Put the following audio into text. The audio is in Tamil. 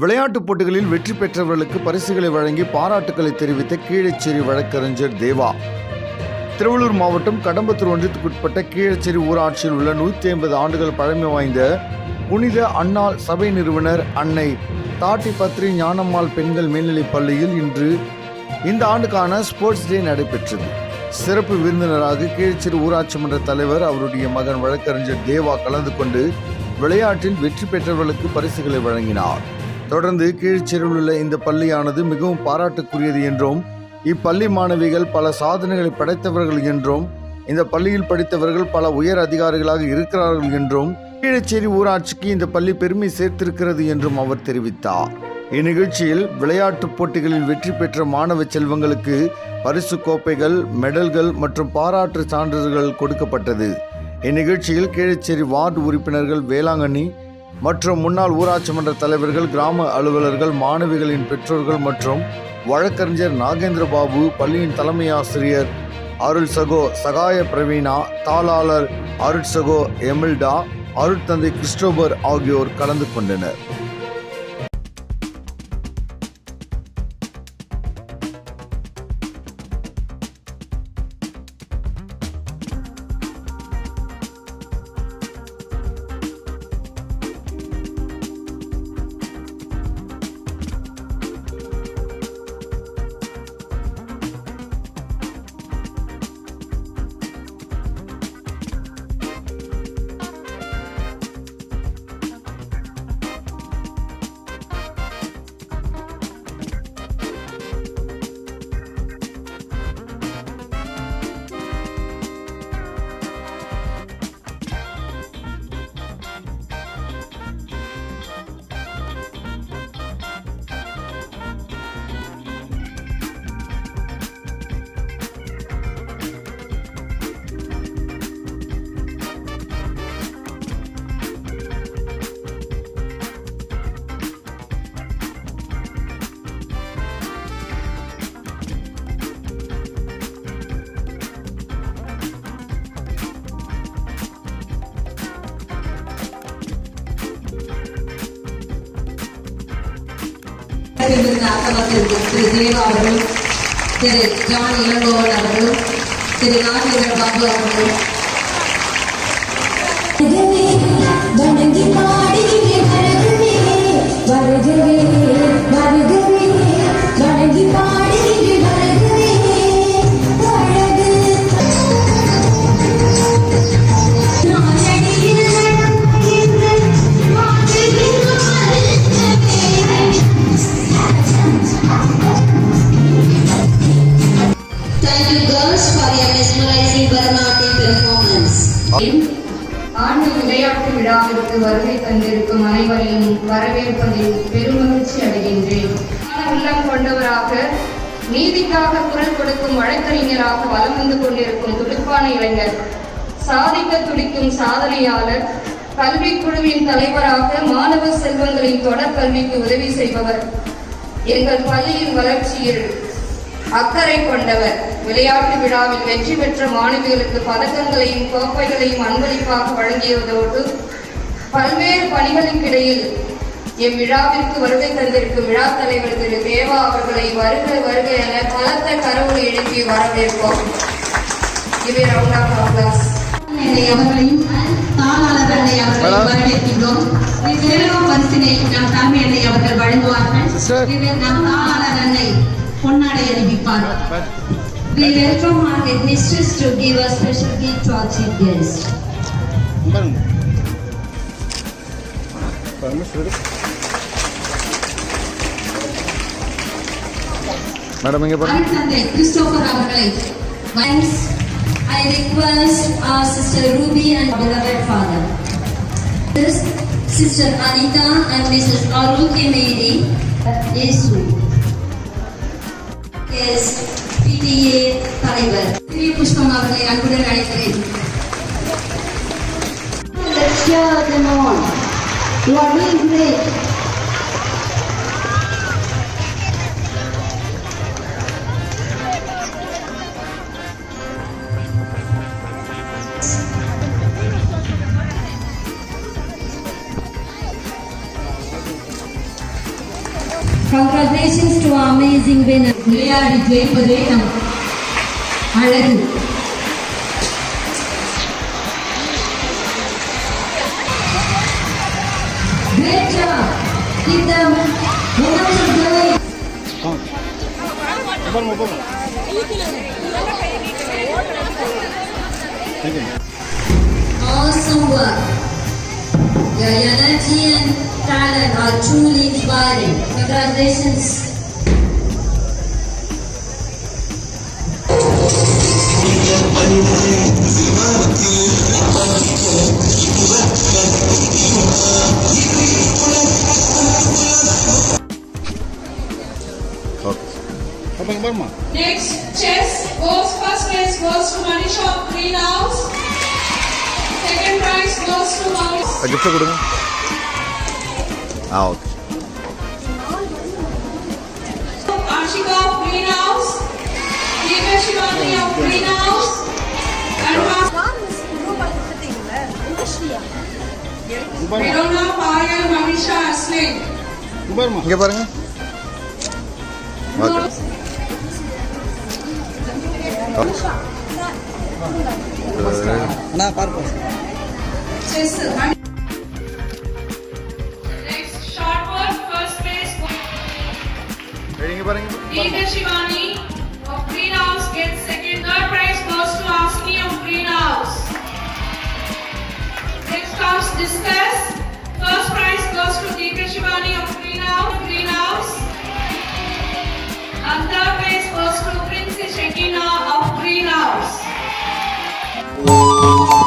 விளையாட்டுப் போட்டிகளில் வெற்றி பெற்றவர்களுக்கு பரிசுகளை வழங்கி பாராட்டுக்களை தெரிவித்த கீழச்சேரி வழக்கறிஞர் தேவா. திருவள்ளூர் மாவட்டம் கடம்பத்தூர் ஒன்றியத்துக்குட்பட்ட கீழச்சேரி ஊராட்சியில் உள்ள நூற்றி ஐம்பது ஆண்டுகள் பழமை வாய்ந்த புனித அன்னாள் சபை நிறுவனர் அன்னை தாட்டி பத்ரி ஞானம்மாள் பெண்கள் மேல்நிலைப் பள்ளியில் இன்று இந்த ஆண்டுக்கான ஸ்போர்ட்ஸ் டே நடைபெற்றது. சிறப்பு விருந்தினராக கீழ்ச்சிறு ஊராட்சி மன்ற தலைவர் அவருடைய மகன் வழக்கறிஞர் தேவா கலந்து கொண்டு விளையாட்டில் வெற்றி பெற்றவர்களுக்கு பரிசுகளை வழங்கினார். தொடர்ந்து கீழ்ச்சிறில் உள்ள இந்த பள்ளியானது மிகவும் பாராட்டுக்குரியது என்றும் இப்பள்ளி மாணவிகள் பல சாதனைகளை படைத்தவர்கள் என்றும் இந்த பள்ளியில் படித்தவர்கள் பல உயர் அதிகாரிகளாக இருக்கிறார்கள் என்றும் கீழச்சேரி ஊராட்சிக்கு இந்த பள்ளி பெருமை சேர்த்திருக்கிறது என்றும் அவர் தெரிவித்தார். இந்நிகழ்ச்சியில் விளையாட்டுப் போட்டிகளில் வெற்றி பெற்ற மாணவ செல்வங்களுக்கு பரிசு கோப்பைகள் மெடல்கள் மற்றும் பாராட்டு சான்றிதழ்கள் கொடுக்கப்பட்டது. இந்நிகழ்ச்சியில் கீழச்சேரி வார்டு உறுப்பினர்கள் வேளாங்கண்ணி மற்றும் முன்னாள் ஊராட்சி மன்ற தலைவர்கள் கிராம அலுவலர்கள் மாணவிகளின் பெற்றோர்கள் மற்றும் வழக்கறிஞர் நாகேந்திர பாபு பள்ளியின் தலைமை ஆசிரியர் அருள் சகோ சகாய பிரவீனா தாளாளர் அருட்சகோ எமில்டா அருட்தந்தை கிறிஸ்டோபர் ஆகியோர் கலந்து கொண்டனர். இருந்த திரு தேவா அவர்கள் திரு ஜான் இளங்கோவன் அவர்கள் திரு நாகேந்திர பாபு அவர்கள் வருகிறேன் பாடி விழாவிற்கு வருகை தந்திருக்கும் அனைவரையும் வரவேற்பதில் பெருமகிழ்ச்சி அடைகின்றேன். உள்ளம் கொண்டவராக நீதிக்காக குரல் கொடுக்கும் வழக்கறிஞராக வலம் வந்து கொண்டிருக்கும் துடிப்பான இளைஞர் சாதிக்க துடிக்கும் சாதனையாளர் கல்விக் குழுவின் தலைவராக மாணவ செல்வங்களின் தொடர் கல்விக்கு உதவி செய்பவர் எங்கள் பள்ளியின் வளர்ச்சியில் அக்கறை கொண்டவர் விளையாட்டு விழாவில் வெற்றி பெற்ற மாணவிகளுக்கு பதக்கங்களையும் கோப்பைகளையும் அன்பளிப்பாக வழங்கியதோடு பல்வேறு பணிகளுக்கிடையில் இவ்விழாவிற்கு வருகை தந்திருக்கும் விழா தலைவர் திரு தேவா அவர்களை வருக வருக என பலத்த கரவொலி எழுப்பி வரவேற்போம். இவை அப்ளாஸ் அன்னை அவர்களையும் தாளாளர் அன்னை அவர்களையும் வரவேற்கின்றோம். இவ்விருவம் பரிசினை நம் அன்னை அவர்கள் வழங்குவார்கள். இதில் நம் தாளாளர் அன்னை பொன்னாடை அணிவிப்பார் We welcome our headmistress to give a special gift to our chief guest. Madam இங்கே பாருங்க அருட்தந்தை கிறிஸ்டோபர் அவர்களை Thanks. I request our sister Ruby and beloved father. This Sister Anita and Mrs. Aruke Mary Yesu. Yes, PTA தலைவர் திவ்ய புஷ்பம் அவர்களை அன்புடன் அழைக்கிறேன் Let's cheer them on. You are doing great. Congratulations to our amazing winner. விளையாடி ஜெயிப்பதே நம் அழகு Awesome work. Your energy and talent are truly inspiring. Congratulations. Next, chess goes first place goes to Manisha of Greenhouse. Second prize goes to Maurice. Gift கொடுங்க ஆ okay Shivani of Greenhouse. And Vedona Payal Manisha Asling. இங்கே பாருங்க ना पार पास Deepa Shivani of Green House gets second. Third prize goes to Asmi of Green House. Next comes discus. First prize goes to Deepa Shivani of Green House. Green House. And third prize goes to Prince Shekina Música